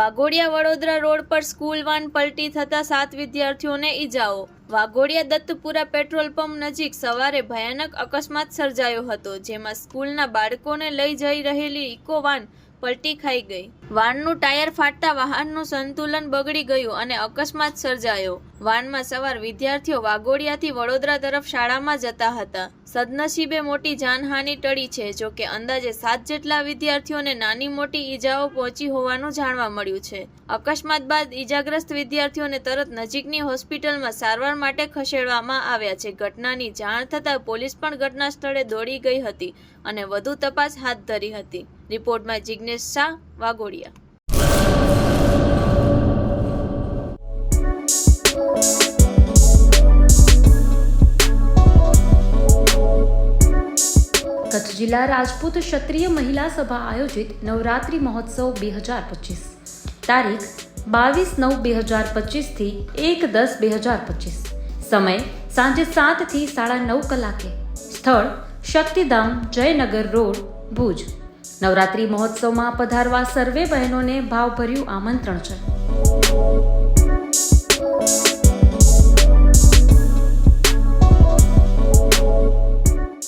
Waghodia Vadodara road પર school van પલટી થતા સાત વિદ્યાર્થીઓને ઈજાઓ. વાઘોડિયા દત્તપુરા પેટ્રોલ પંપ નજીક સવારે ભયાનક અકસ્માત સર્જાયો હતો, જેમાં સ્કૂલના બાળકોને લઈ જઈ રહેલી ઇકો વાન પલટી ખાઈ ગઈ. વાનનું ટાયર ફાટતા વાહનનું સંતુલન બગડી ગયું અને અકસ્માત સર્જાયો. વાનમાં સવાર વિદ્યાર્થીઓ વાઘોડિયાથી વડોદરા તરફ શાળામાં જતા હતા. સદનસીબે મોટી જાનહાનિ ટળી છે, જો કે અંદાજે સાત જેટલા વિદ્યાર્થીઓને નાની મોટી ઈજાઓ પહોંચી હોવાનું જાણવા મળ્યું છે. અકસ્માત બાદ ઈજાગ્રસ્ત વિદ્યાર્થીઓને તરત નજીકની હોસ્પિટલમાં સારવાર માટે ખસેડવામાં આવ્યા છે. ઘટનાની જાણ થતાં પોલીસ પણ ઘટના સ્થળે દોડી ગઈ હતી અને વધુ તપાસ હાથ ધરી હતી. રિપોર્ટમાં જિજ્ઞેશ શાહ વાગોડિયા કચ્છ જિલ્લા રાજપૂત ક્ષત્રિય મહિલા સભા આયોજિત નવરાત્રિ મહોત્સવ બે હજાર પચીસ. તારીખ બાવીસ નવ બે હજાર પચીસથી એક દસ બે હજાર પચીસ. સમય સાંજે સાતથી સાડા નવ કલાકે. સ્થળ શક્તિધામ, જયનગર રોડ, ભુજ. નવરાત્રી મહોત્સવમાં પધારવા સર્વે બહેનોને ભાવભર્યું આમંત્રણ છે.